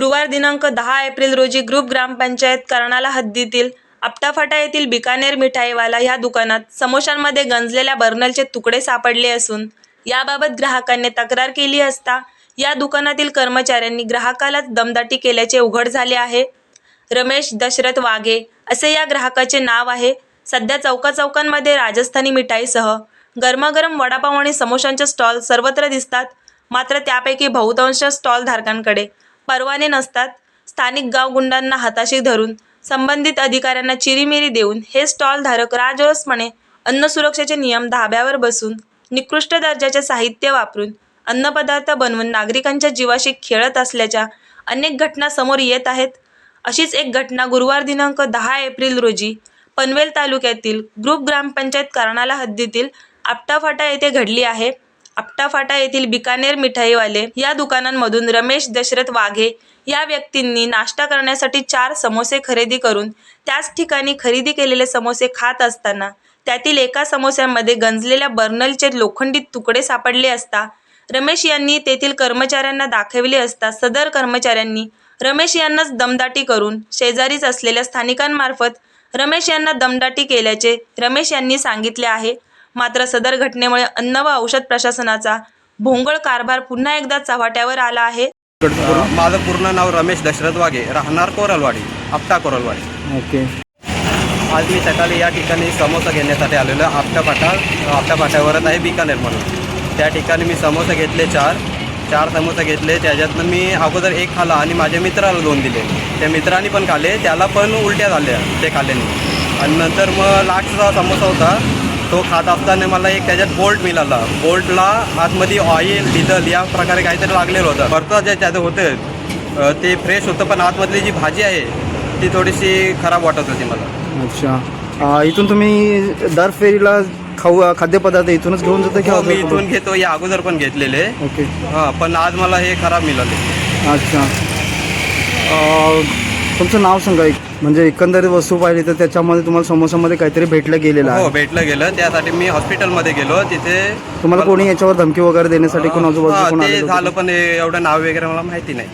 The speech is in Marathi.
गुरुवार दिनांक दहा एप्रिल रोजी ग्रुप ग्रामपंचायत कर्णाला हद्दीतील आपटाफाटा येथील बिकानेर मिठाईवाला ह्या दुकानात समोशांमध्ये गंजलेल्या बर्नलचे तुकडे सापडले असून याबाबत ग्राहकांनी तक्रार केली असता या दुकानातील कर्मचाऱ्यांनी ग्राहकालाच दमदाटी केल्याचे उघड झाले आहे. रमेश दशरथ वाघे असे या ग्राहकाचे नाव आहे. सध्या चौकाचौकांमध्ये राजस्थानी मिठाईसह गरमागरम वडापाव आणि समोशांचे स्टॉल सर्वत्र दिसतात. मात्र त्यापैकी बहुतांश स्टॉलधारकांकडे परवाने नसतात. स्थानिक गावगुंडांना हाताशी धरून संबंधित अधिकाऱ्यांना चिरीमिरी देऊन हे स्टॉलधारक राजरोसपणे अन्न सुरक्षेचे नियम धाब्यावर बसून निकृष्ट दर्जाचे साहित्य वापरून अन्नपदार्थ बनवून नागरिकांच्या जीवाशी खेळत असल्याच्या अनेक घटना समोर येत आहेत. अशीच एक घटना गुरुवार दिनांक दहा एप्रिल रोजी पनवेल तालुक्यातील ग्रुप ग्रामपंचायत कर्णाला हद्दीतील आपटाफाटा येथे घडली आहे. आपटाफाटा येथील बिकानेर मिठाईवाले या दुकानांमधून रमेश दशरथ वाघे या व्यक्तींनी नाश्ता करण्यासाठी चार समोसे खरेदी करून त्याच ठिकाणी खरेदी केलेले समोसे खात असताना त्यातील एका समोस्यामध्ये गंजलेल्या बर्नलचे लोखंडी तुकडे सापडले असता रमेश यांनी तेथील कर्मचाऱ्यांना दाखविले असता सदर कर्मचाऱ्यांनी रमेश यांनाच दमदाटी करून शेजारीच असलेल्या स्थानिकांमार्फत रमेश यांना दमदाटी केल्याचे रमेश यांनी सांगितले आहे. मात्र सदर घटनेमुळे अन्न व औषध प्रशासनाचा भोंगळ कारभार पुन्हा एकदा चव्हाट्यावर आला आहे. माझं पूर्ण नाव रमेश दशरथ वाघे राहणार कोरलवाडी आपटा कोरलवाडी. ओके. आज मी सकाळी या ठिकाणी समोसा घेण्यासाठी आलेलो आहे आपटा फाटा आपटा फाट्यावरच आहे बिकानेर म्हणून. त्या ठिकाणी मी समोसा घेतले चार चार समोसा घेतले त्याच्यातनं मी अगोदर एक खाला आणि माझ्या मित्राला दोन दिले. त्या मित्राने पण खाल्ले त्याला पण उलट्या झाल्या ते खाल्ल्याने. आणि नंतर मग लास्टचा समोसा होता तो खात असताना मला एक त्याच्यात बोल्ट मिळाला. बोल्टला आतमध्ये ऑइल डिझल या प्रकारे काहीतरी लागलेलं होतं. भरतं जे त्यात होतं ते फ्रेश होतं पण आतमधली जी भाजी आहे ती थोडीशी खराब वाटत होती मला. अच्छा. इथून तुम्ही दर फेरीला खाऊ खाद्यपदार्थ इथूनच घेऊन जाता की हो, मी इथून घेतो या अगोदर पण घेतलेले. ओके. हां पण आज मला हे खराब मिळाले. अच्छा. तुमचं नाव सांगा एक. म्हणजे एकंदरीत वस्तू पाहिली तर त्याच्यामध्ये तुम्हाला समोसामध्ये काहीतरी भेटलं गेलेलं हो आहे. भेटलं गेलं. त्यासाठी मी हॉस्पिटलमध्ये गेलो. तिथे तुम्हाला कोणी याच्यावर धमकी वगैरे देण्यासाठी कोण आजूबाजू कोण ते आलेलं होतं? झालं पण हे एवढं नाव वगैरे मला माहिती नाही.